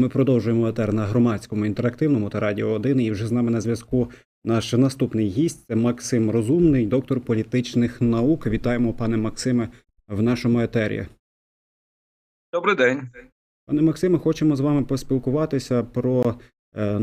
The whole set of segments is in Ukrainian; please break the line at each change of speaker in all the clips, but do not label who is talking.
Ми продовжуємо етер на громадському інтерактивному та радіо 1. І вже з нами на зв'язку наш наступний гість це Максим Розумний, доктор політичних наук. Вітаємо, пане Максиме, в нашому етері.
Добрий день.
Пане Максиме, хочемо з вами поспілкуватися про, е,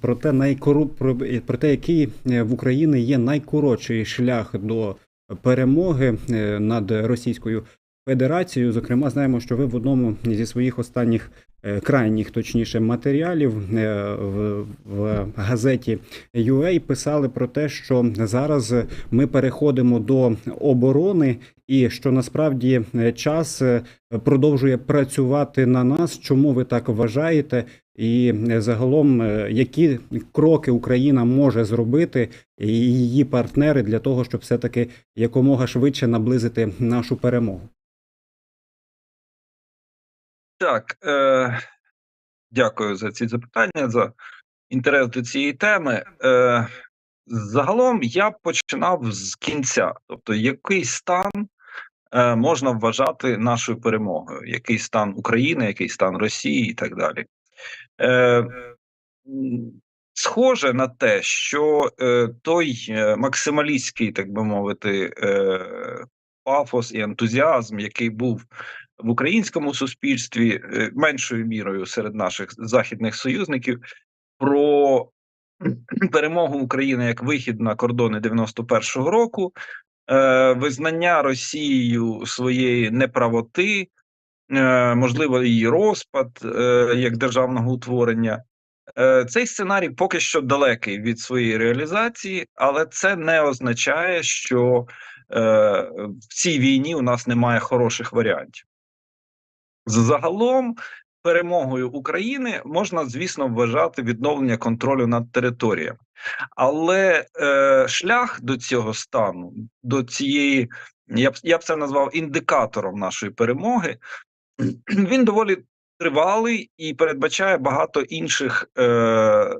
про те, найкору... про, про те, який е, в Україні є найкоротший шлях до перемоги е, над Російською Федерацією. Зокрема, знаємо, що ви в одному зі своїх останніх е, крайніх, точніше, матеріалів е, в, в газеті UA писали про те, що зараз ми переходимо до оборони, і що насправді е, час е, продовжує працювати на нас. Чому ви так вважаєте? І е, загалом, е, які кроки Україна може зробити і її партнери для того, щоб все таки якомога швидше наблизити нашу перемогу?
Так, е, дякую за ці запитання, за інтерес до цієї теми. Е, загалом я починав з кінця, тобто, який стан е, можна вважати нашою перемогою, який стан України, який стан Росії і так далі. Е, схоже на те, що е, той е, максималістський, так би мовити, е, пафос і ентузіазм, який був в українському суспільстві, е, меншою мірою серед наших західних союзників, про перемогу України як вихід на кордони 91-го року, е, визнання Росією своєї неправоти, е, можливо, її розпад як державного утворення. Цей сценарій поки що далекий від своєї реалізації, але це не означає, що в цій війні у нас немає хороших варіантів. Загалом, перемогою України можна, звісно, вважати відновлення контролю над територіями, але е, шлях до цього стану, до цієї, я б я б це назвав індикатором нашої перемоги, він доволі тривалий і передбачає багато інших е,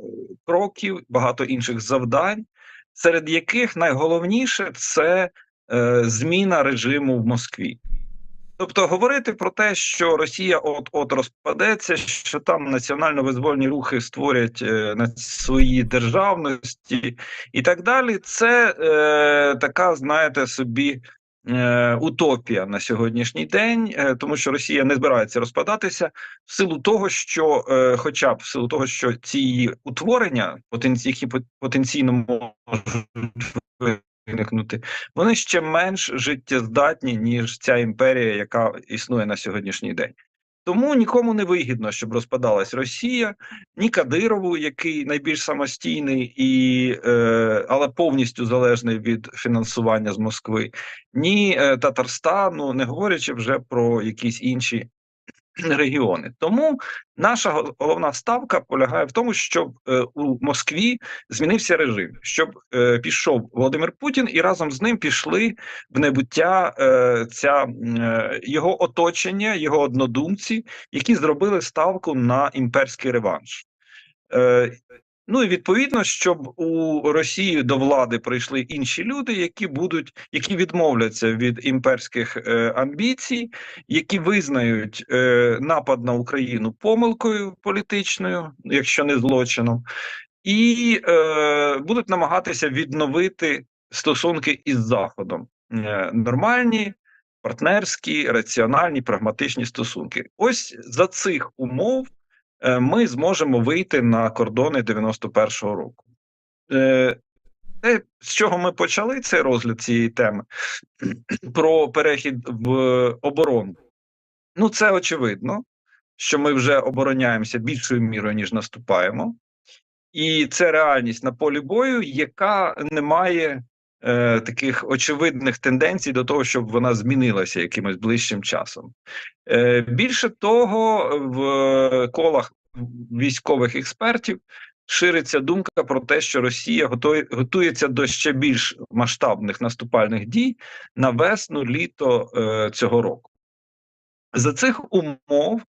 кроків, багато інших завдань, серед яких найголовніше це е, зміна режиму в Москві. Тобто говорити про те, що Росія от от розпадеться, що там національно-визвольні рухи створять е, на свої державності і так далі, це е, така, знаєте, собі е, утопія на сьогоднішній день, е, тому що Росія не збирається розпадатися в силу того, що, е, хоча б в силу того, що ці утворення, потенці, які пот- потенційно можуть виникнути, вони ще менш життєздатні, ніж ця імперія, яка існує на сьогоднішній день. Тому нікому не вигідно, щоб розпадалась Росія, ні Кадирову, який найбільш самостійний і е, але повністю залежний від фінансування з Москви, ні е, Татарстану, не говорячи вже про якісь інші регіони. Тому наша головна ставка полягає в тому, щоб е, у Москві змінився режим, щоб е, пішов Володимир Путін, і разом з ним пішли в небуття е, ця його оточення, його однодумці, які зробили ставку на імперський реванш. Ну і відповідно, щоб у Росії до влади прийшли інші люди, які будуть, які відмовляться від імперських е, амбіцій, які визнають е, напад на Україну помилкою політичною, якщо не злочином, і е, будуть намагатися відновити стосунки із Заходом. Е, нормальні, партнерські, раціональні, прагматичні стосунки. Ось за цих умов ми зможемо вийти на кордони 91-го року. Е, те, з чого ми почали цей розгляд цієї теми про перехід в оборону. Ну, це очевидно, що ми вже обороняємося більшою мірою, ніж наступаємо, і це реальність на полі бою, яка не має е, таких очевидних тенденцій до того, щоб вона змінилася якимось ближчим часом. Е, більше того, в колах військових експертів шириться думка про те, що Росія готує, готується до ще більш масштабних наступальних дій на весну літо е, цього року. За цих умов,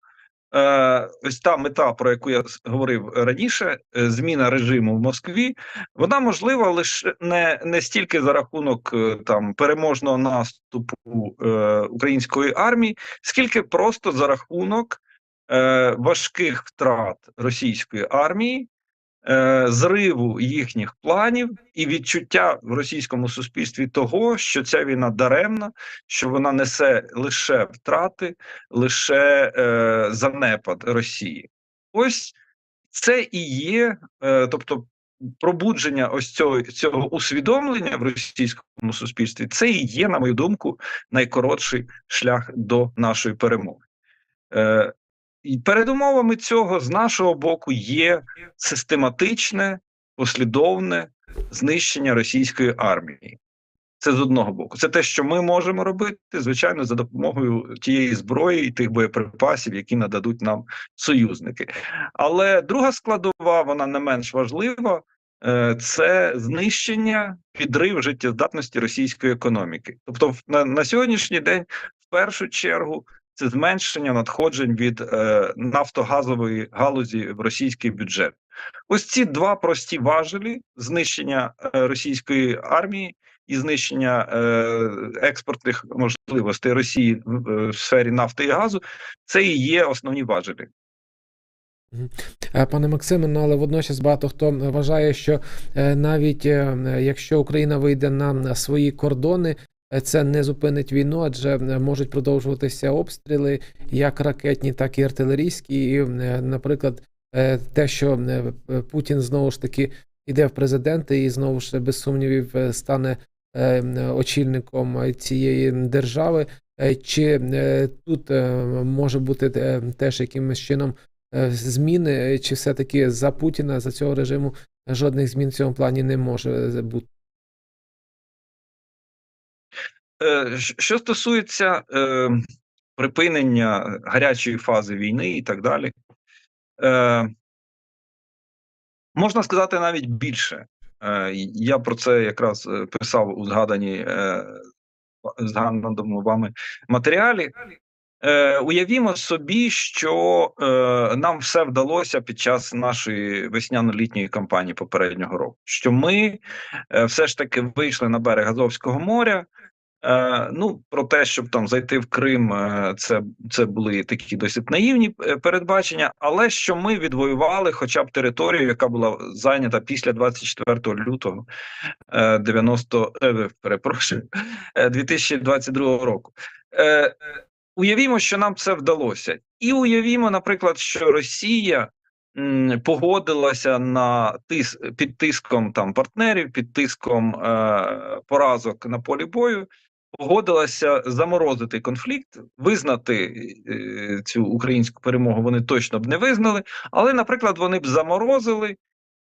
ось та мета, про яку я говорив раніше, е, зміна режиму в Москві, вона можлива лише не, не стільки за рахунок е, там переможного наступу е, української армії, скільки просто за рахунок е, важких втрат російської армії, е, зриву їхніх планів і відчуття в російському суспільстві того, що ця війна даремна, що вона несе лише втрати, лише е, занепад Росії. Ось це і є, е, тобто. Пробудження ось цього цього усвідомлення в російському суспільстві це і є, на мою думку, найкоротший шлях до нашої перемоги. Е, передумовами цього з нашого боку є систематичне, послідовне знищення російської армії. Це з одного боку. Це те, що ми можемо робити, звичайно, за допомогою тієї зброї і тих боєприпасів, які нададуть нам союзники. Але друга складова, вона не менш важлива. е, Це знищення підрив життєздатності російської економіки. Тобто, на, на сьогоднішній день, в першу чергу, це зменшення надходжень від е, нафтогазової галузі в російський бюджет. Ось ці два прості важелі знищення е, російської армії і знищення е, експортних можливостей Росії в, в сфері нафти і газу це і є основні важелі.
Е, Пане Максиме, ну але водночас багато хто вважає, що е, навіть е, якщо Україна вийде на свої кордони, це не зупинить війну, адже е, можуть продовжуватися обстріли, як ракетні, так і артилерійські. І, е, наприклад, е, те, що Путін знову ж таки йде в президенти і знову ж без сумнівів стане очільником цієї держави. Чи тут може бути теж якимось чином зміни, чи все-таки за Путіна, за цього режиму жодних змін в цьому плані не може бути?
Що стосується е, припинення гарячої фази війни і так далі, е, можна сказати навіть більше. Е, я про це якраз е, писав у згаданій е, згаданому вами матеріалі. Е, уявімо собі, що е, нам все вдалося під час нашої весняно-літньої кампанії попереднього року. Що ми е, все ж таки вийшли на берег Азовського моря. Е, ну, про те, щоб там зайти в Крим, е, це, це були такі досить наївні е, передбачення, але що ми відвоювали хоча б територію, яка була зайнята після 24 лютого е, 90, е, перепрошую, е, 2022 року. Уявімо, що нам це вдалося, і уявімо, наприклад, що Росія погодилася на тис під тиском там партнерів, під тиском е, поразок на полі бою, погодилася заморозити конфлікт, визнати е, цю українську перемогу. Вони точно б не визнали, але, наприклад, вони б заморозили.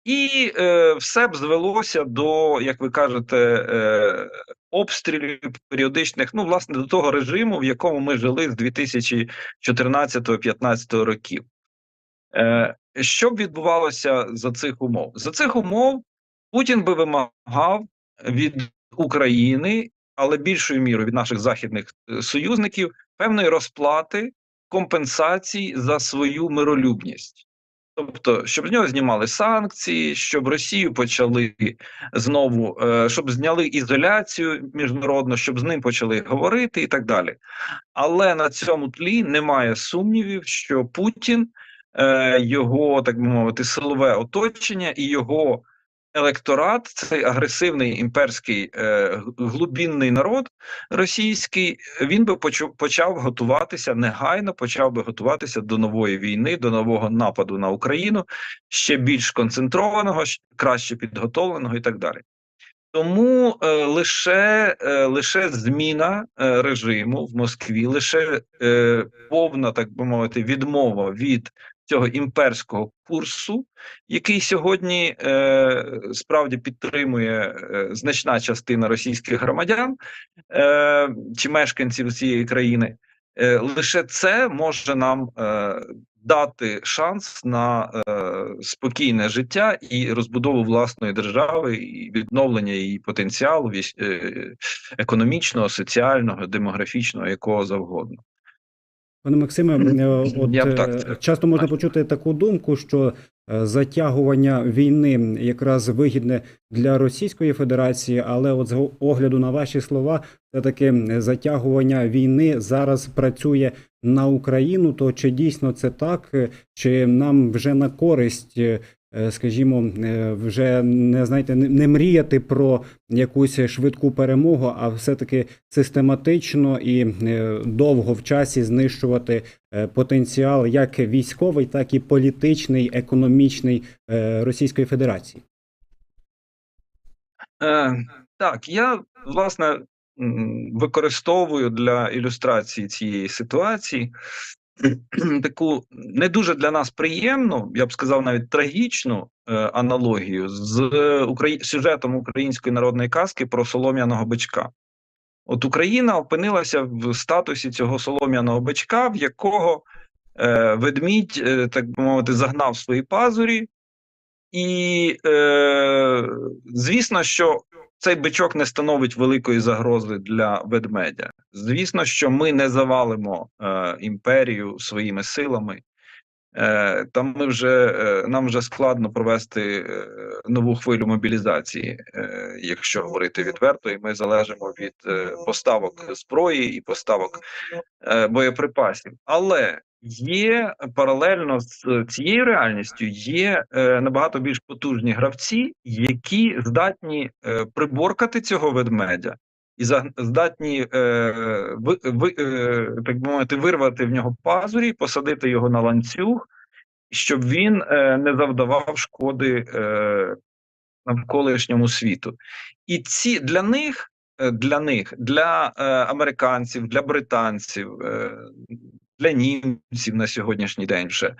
І е, все б звелося до, як ви кажете, е, обстрілів періодичних, ну, власне, до того режиму, в якому ми жили з 2014-2015 років. Е, що б відбувалося за цих умов? За цих умов Путін би вимагав від України, але більшою мірою від наших західних е, союзників, певної розплати компенсацій за свою миролюбність. Тобто, щоб з нього знімали санкції, щоб Росію почали знову, е, щоб зняли ізоляцію міжнародну, щоб з ним почали говорити і так далі. Але на цьому тлі немає сумнівів, що Путін, е, його так би мовити, силове оточення і його електорат, цей агресивний імперський е, глубінний народ російський, він би почав готуватися негайно, почав би готуватися до нової війни, до нового нападу на Україну, ще більш концентрованого, краще підготовленого і так далі. Тому е, лише, е, лише зміна е, режиму в Москві, лише е, повна, так би мовити, відмова від цього імперського курсу, який сьогодні е, справді підтримує е, значна частина російських громадян е, чи мешканців цієї країни. Е, лише це може нам е, дати шанс на е, спокійне життя і розбудову власної держави, і відновлення її потенціалу е, економічного, соціального, демографічного, якого завгодно.
Пане Максиме, е, от е,
так
часто можна почути таку думку, що е, затягування війни якраз вигідне для Російської Федерації, але от з огляду на ваші слова, це таке затягування війни зараз працює на Україну, то чи дійсно це так, чи нам вже на користь, скажімо, е, вже не знаєте, не, мріяти про якусь швидку перемогу, а все-таки систематично і е, довго в часі знищувати е, потенціал як військовий, так і політичний, економічний е, Російської Федерації.
Е, так, я власне використовую для ілюстрації цієї ситуації таку не дуже для нас приємну, я б сказав, навіть трагічну е, аналогію з Украї... сюжетом української народної казки про солом'яного бичка. От Україна опинилася в статусі цього солом'яного бичка, в якого е, ведмідь, е, так би мовити, загнав свої пазурі, і е, звісно, що цей бичок не становить великої загрози для ведмедя. Звісно, що ми не завалимо е, імперію своїми силами. Е, там ми вже е, нам вже складно провести е, нову хвилю мобілізації, е, якщо говорити відверто, і ми залежимо від е, поставок зброї і поставок е, боєприпасів. Але є паралельно з цією реальністю є е, набагато більш потужні гравці, які здатні е, приборкати цього ведмедя. І за- здатні е, ви, е, так би мовити, вирвати в нього пазурі, посадити його на ланцюг, щоб він е, не завдавав шкоди е, навколишньому світу. І ці для них, е, для них, для е, американців, для британців, е, для німців на сьогоднішній день вже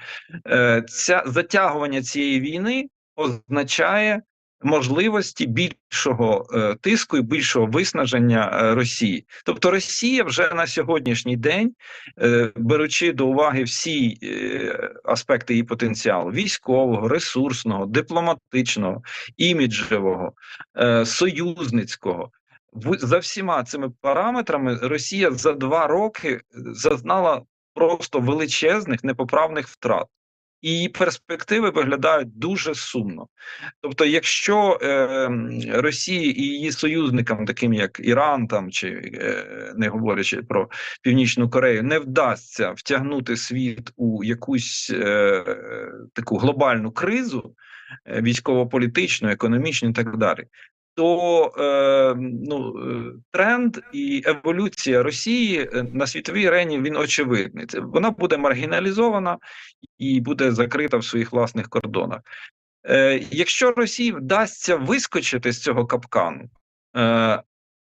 е, ця затягування цієї війни означає можливості більшого е, тиску і більшого виснаження е, Росії. Тобто Росія вже на сьогоднішній день, беручи до уваги всі аспекти її потенціалу: військового, ресурсного, дипломатичного, іміджевого, союзницького. За всіма цими параметрами Росія за два роки зазнала просто величезних непоправних втрат. І її перспективи виглядають дуже сумно. Тобто, якщо е, Росії і її союзникам, таким як Іран, там чи е, не говорячи про Північну Корею, не вдасться втягнути світ у якусь е, таку глобальну кризу е, військово-політичну, економічну і так далі. То е, ну, е, тренд і еволюція Росії е, на світовій арені він очевидний. Це вона буде маргіналізована і буде закрита в своїх власних кордонах. Е, якщо Росії вдасться вискочити з цього капкану, е,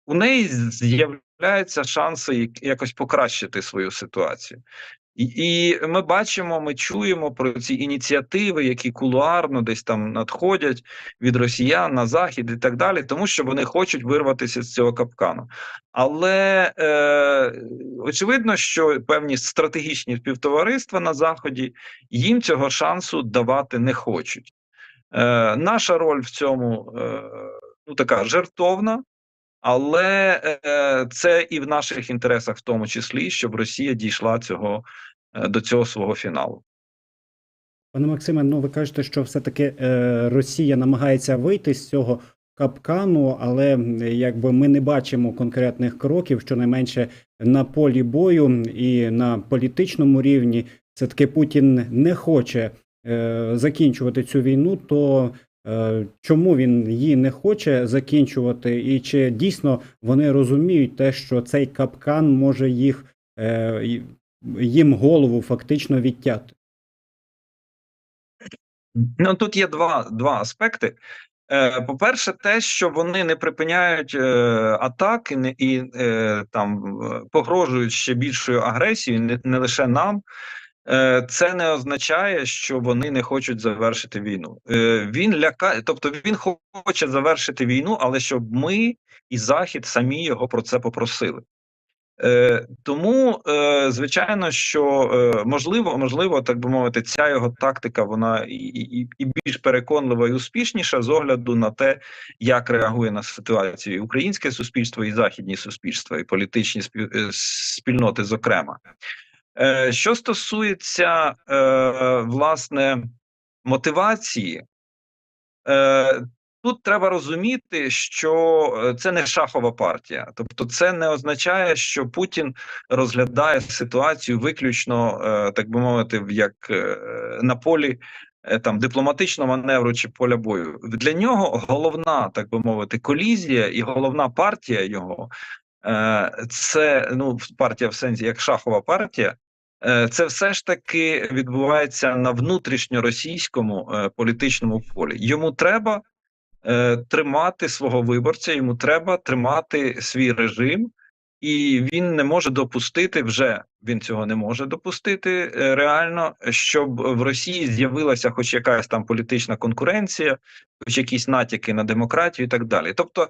у неї з'являються шанси якось покращити свою ситуацію. І, ми бачимо, ми чуємо про ці ініціативи, які кулуарно десь там надходять від росіян на захід і так далі, тому що вони хочуть вирватися з цього капкану. Але е, очевидно, що певні стратегічні співтовариства на заході їм цього шансу давати не хочуть. Е, наша роль в цьому е, ну така жертовна, але е, це і в наших інтересах, в тому числі, щоб Росія дійшла цього е, до цього свого фіналу.
Пане Максиме, ну ви кажете, що все-таки е, Росія намагається вийти з цього капкану, але якби ми не бачимо конкретних кроків, щонайменше на полі бою і на політичному рівні, все-таки Путін не хоче закінчувати цю війну, то чому він її не хоче закінчувати, і чи дійсно вони розуміють те, що цей капкан може їх е, їм голову фактично відтяти?
Ну тут є два, два аспекти. Е, По-перше, те, що вони не припиняють е, атак і, і е, там е, погрожують ще більшою агресією, не, не лише нам. Е, Це не означає, що вони не хочуть завершити війну. Е, Він лякає, тобто він хоче завершити війну, але щоб ми і Захід самі його про це попросили. Е, тому, звичайно, що можливо, можливо, так би мовити, ця його тактика вона і, і, і більш переконлива і успішніша з огляду на те, як реагує на ситуацію і українське суспільство, і західні суспільства, і політичні спільноти, зокрема. Е, що стосується е, власне мотивації, е, тут треба розуміти, що це не шахова партія, тобто, це не означає, що Путін розглядає ситуацію виключно, так би мовити, як на полі там дипломатичного маневру чи поля бою. Для нього головна, так би мовити, колізія і головна партія його це ну партія в сенсі як шахова партія. е, Це все ж таки відбувається на внутрішньоросійському е, політичному полі. Йому треба е, тримати свого виборця, йому треба тримати свій режим, і він не може допустити вже він цього не може допустити е, реально, щоб в Росії з'явилася хоч якась там політична конкуренція, хоч якісь натяки на демократію і так далі. Тобто, е,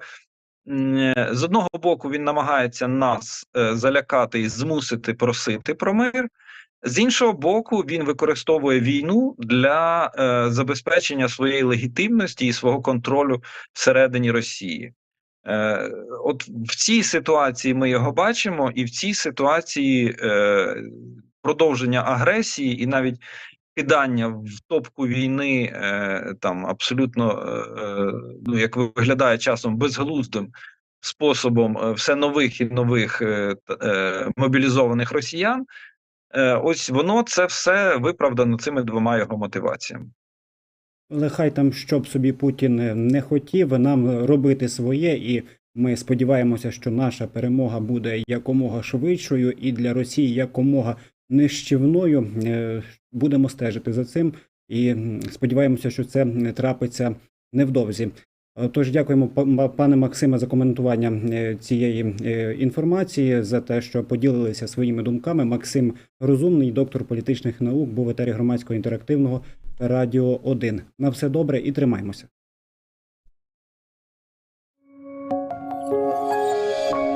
з одного боку, він намагається нас е, залякати і змусити просити про мир. З іншого боку, він використовує війну для е, забезпечення своєї легітимності і свого контролю всередині Росії. Е, от в цій ситуації ми його бачимо, і в цій ситуації е, продовження агресії і навіть кидання в топку війни е, там абсолютно е, е, ну як виглядає часом безглуздим способом е, все нових і нових е, е, мобілізованих росіян. Е, ось воно це все виправдано цими двома його мотиваціями.
Але хай там, щоб собі Путін не хотів, нам робити своє, і ми сподіваємося, що наша перемога буде якомога швидшою і для Росії якомога нищівною. Будемо стежити за цим і сподіваємося, що це трапиться невдовзі. Тож дякуємо па- пане Максиме за коментування е, цієї е, інформації, за те, що поділилися своїми думками. Максим Розумний, доктор політичних наук, був етері громадського інтерактивного Радіо 1. На все добре і тримаймося.